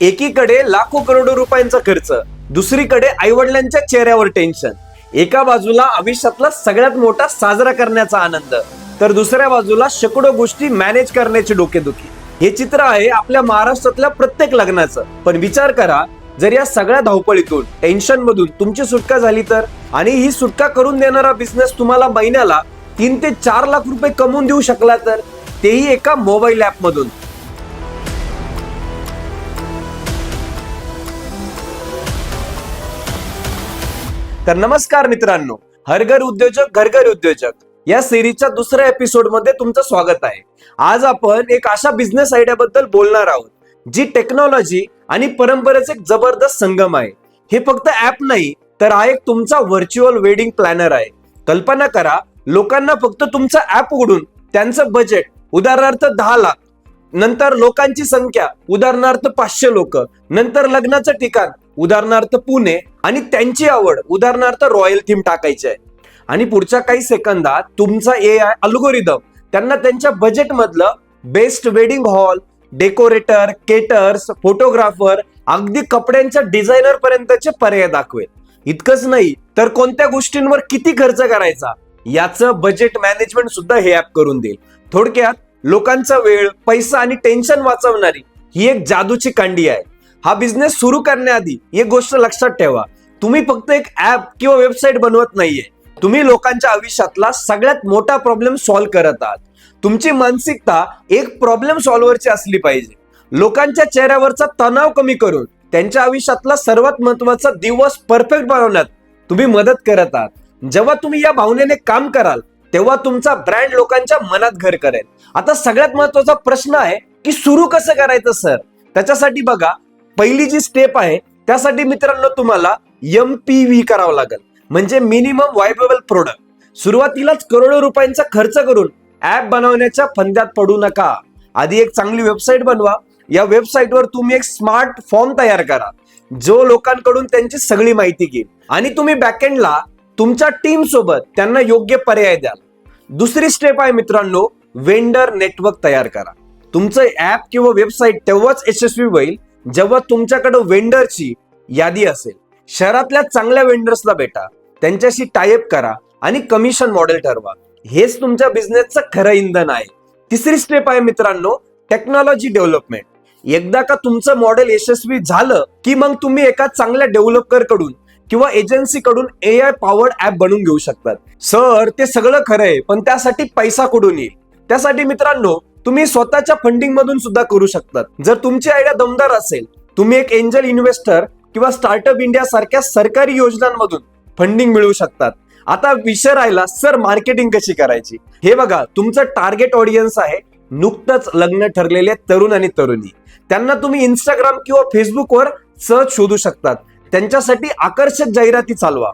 एकीकडे लाखो करोडो रुपयांचा खर्च दुसरीकडे आईवडिलांच्या चेहऱ्यावर टेन्शन एका बाजूला आयुष्यातला सगळ्यात मोठा साजरा करण्याचा आनंद तर दुसऱ्या बाजूला शेकडो गोष्टी मॅनेज करण्याची डोकेदुखी. हे चित्र आहे आपल्या महाराष्ट्रातल्या प्रत्येक लग्नाचं. पण विचार करा जर या सगळ्या धावपळीतून टेन्शन मधून तुमची सुटका झाली तर? आणि ही सुटका करून देणारा बिझनेस तुम्हाला महिन्याला तीन ते चार लाख रुपये कमवून देऊ शकला तर? तेही एका मोबाईल ऍप मधून. तर नमस्कार मित्रांनो हरघर उद्योजक घरघर उद्योजक या सिरीजच्या दुसऱ्या एपिसोडमध्ये तुमचं स्वागत आहे. आज आपण एक अशा बिझनेस आयडिया बद्दल बोलणार आहोत जी टेक्नॉलॉजी आणि परंपरेचे एक जबरदस्त संगम आहे. हे फक्त ऍप नाही तर हा एक तुमचा व्हर्च्युअल वेडिंग प्लॅनर आहे. कल्पना करा लोकांना फक्त तुमचं ऍप उघडून त्यांचं बजेट उदाहरणार्थ दहा लाख नंतर लोकांची संख्या उदाहरणार्थ पाचशे लोक. नंतर लग्नाचं ठिकाण उदाहरणार्थ पुणे आणि त्यांची आवड उदाहरणार्थ रॉयल थीम टाकायची आहे. आणि पुढच्या काही सेकंदात तुमचा ए आय अल्गोरिदम त्यांना त्यांच्या बजेट मधलं best wedding hall decorator caterers photographer अगदी कपड्यांच्या डिझायनर पर्यंतचे पर्याय दाखवेल. इतकंच नाही तर कोणत्या गोष्टींवर किती खर्च करायचा? याचं बजेट मॅनेजमेंट सुद्धा हे ऍप करून देईल. थोडक्यात लोकांचा वेळ पैसा आणि टेन्शन वाचवणारी ही एक जादूची कांडी आहे. हा बिझनेस सुरू करण्याआधी एक गोष्ट लक्षात ठेवा. तुम्ही फक्त एक ऍप किंवा वेबसाईट बनवत नाहीये. तुम्ही लोकांच्या आयुष्यातला सगळ्यात मोठा प्रॉब्लेम सॉल्व्ह करत आहात. तुमची मानसिकता एक प्रॉब्लेम सॉल्व्हरची असली पाहिजे. लोकांच्या चेहऱ्यावरचा तणाव कमी करून त्यांच्या आयुष्यातला सर्वात महत्त्वाचा दिवस परफेक्ट बनवण्यात तुम्ही मदत करत आहात. जेव्हा तुम्ही या भावनेने काम कराल तेव्हा तुमचा ब्रँड लोकांच्या मनात घर करेल. आता सगळ्यात महत्त्वाचा प्रश्न आहे की सुरू कसं करायचं सर? त्याच्यासाठी बघा पहिली जी स्टेप आहे त्यासाठी मित्रांनो तुम्हाला एम पी व्ही करावं लागेल. म्हणजे मिनिमम वायबल प्रोडक्ट सुरुवातीलाच करोडो रुपयांचा खर्च करून ऍप बनवण्याच्या फंद्यात पडू नका. आधी एक चांगली वेबसाईट बनवा. या वेबसाईटवर तुम्ही एक स्मार्ट फॉर्म तयार करा. जो लोकांकडून त्यांची सगळी माहिती घेईल. आणि तुम्ही बॅकएंडला तुमच्या टीम सोबत त्यांना योग्य पर्याय द्याल. दुसरी स्टेप आहे मित्रांनो वेंडर नेटवर्क तयार करा. तुमचं ऍप किंवा वेबसाईट तेव्हाच यशस्वी होईल जेव्हा तुमच्याकडे वेंडरची यादी असेल. शहरातल्या चांगल्या वेंडर्सला भेटा त्यांच्याशी टायअप करा आणि कमिशन मॉडेल ठरवा. हेच तुमच्या बिझनेसचं खरं इंधन आहे. तिसरी स्टेप आहे मित्रांनो टेक्नॉलॉजी डेव्हलपमेंट एकदा का तुमचं मॉडेल यशस्वी झालं की मग तुम्ही एका चांगल्या डेव्हलपरकडून किंवा एजन्सी कडून ए आय पॉवर्ड ऍप बनवून घेऊ शकतात. सर ते सगळं खरं आहे पण त्यासाठी पैसा कुठून येईल? त्यासाठी मित्रांनो तुम्ही स्वतःच्या फंडिंग मधून सुद्धा करू शकतात. जर तुमची आयडिया दमदार असेल तुम्ही एक एंजल इन्व्हेस्टर किंवा स्टार्टअप इंडिया सारख्या सरकारी योजनांमधून फंडिंग मिळवू शकतात. आता विषय राहिला सर मार्केटिंग कशी करायची? हे बघा तुमचं टार्गेट ऑडियन्स आहे नुकतंच लग्न ठरलेले तरुण आणि तरुणी. त्यांना तुम्ही इंस्टाग्राम किंवा फेसबुकवर सहज शोधू शकतात. त्यांच्यासाठी आकर्षक जाहिराती चालवा.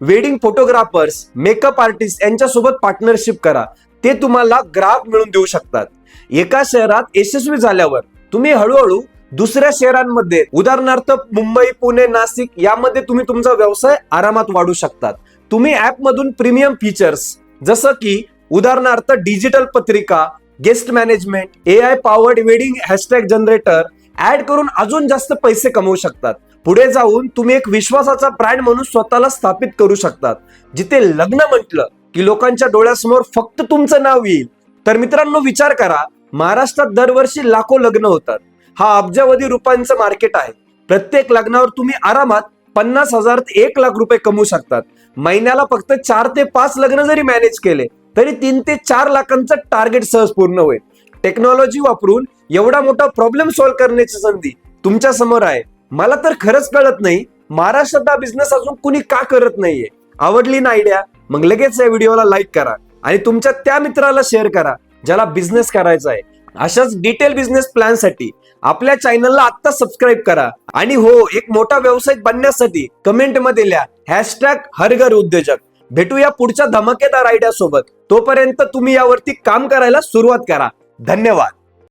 वेडिंग फोटोग्राफर्स मेकअप आर्टिस्ट यांच्यासोबत पार्टनरशिप करा. ते तुम्हाला ग्राहक मिळून देऊ शकतात. एका शहरात यशस्वी झाल्यावर तुम्ही हळूहळू दुसऱ्या शहरांमध्ये उदाहरणार्थ मुंबई पुणे नाशिक यामध्ये तुम्ही तुमचा व्यवसाय आरामात वाढू शकतात. तुम्ही ॲपमधून प्रीमियम फीचर्स जसं की उदाहरणार्थ डिजिटल पत्रिका guest management A I powered wedding hashtag generator add करून अजून जास्त पैसे कमवू शकतात. पुढे जाऊन तुम्ही एक विश्वासाचा ब्रँड म्हणून स्वतःला स्थापित करू शकतात. जिथे लग्न म्हटलं की लोकांच्या डोळ्यासमोर फक्त तुमचं नाव येईल. तर मित्रांनो विचार करा महाराष्ट्रात दरवर्षी लाखो लग्न होतात. हा अब्जावधी रुपयांचं मार्केट आहे. प्रत्येक लग्नावर तुम्ही आरामात पन्नास हजार ते एक लाख रुपये कमवू शकतात. महिन्याला फक्त चार ते पाच लग्न जरी मॅनेज केले तरी तीन ते चार लाखांचं टार्गेट सहज पूर्ण होईल. टेक्नॉलॉजी वापरून एवढा मोठा प्रॉब्लेम सॉल्व्ह करण्याची संधी तुमच्यासमोर आहे. मला तर खरंच कळत नाही महाराष्ट्रात हा बिझनेस अजून कुणी का करत नाहीये. आवडली ना आयडिया मग लगेच या व्हिडिओला लाईक करा आणि तुमच्या त्या मित्राला शेअर करा ज्याला बिझनेस करायचा आहे. अशाच डिटेल बिझनेस प्लॅनसाठी आपल्या चॅनलला आत्ता सबस्क्राईब करा आणि हो एक मोठा व्यवसाय बनण्यासाठी कमेंटमध्ये लिहा हॅशटॅग हरघर उद्योजक. भेटूया पुढच्या धमाकेदार आयडिया सोबत. तोपर्यंत तुम्ही यावरती काम करायला सुरुवात करा. धन्यवाद.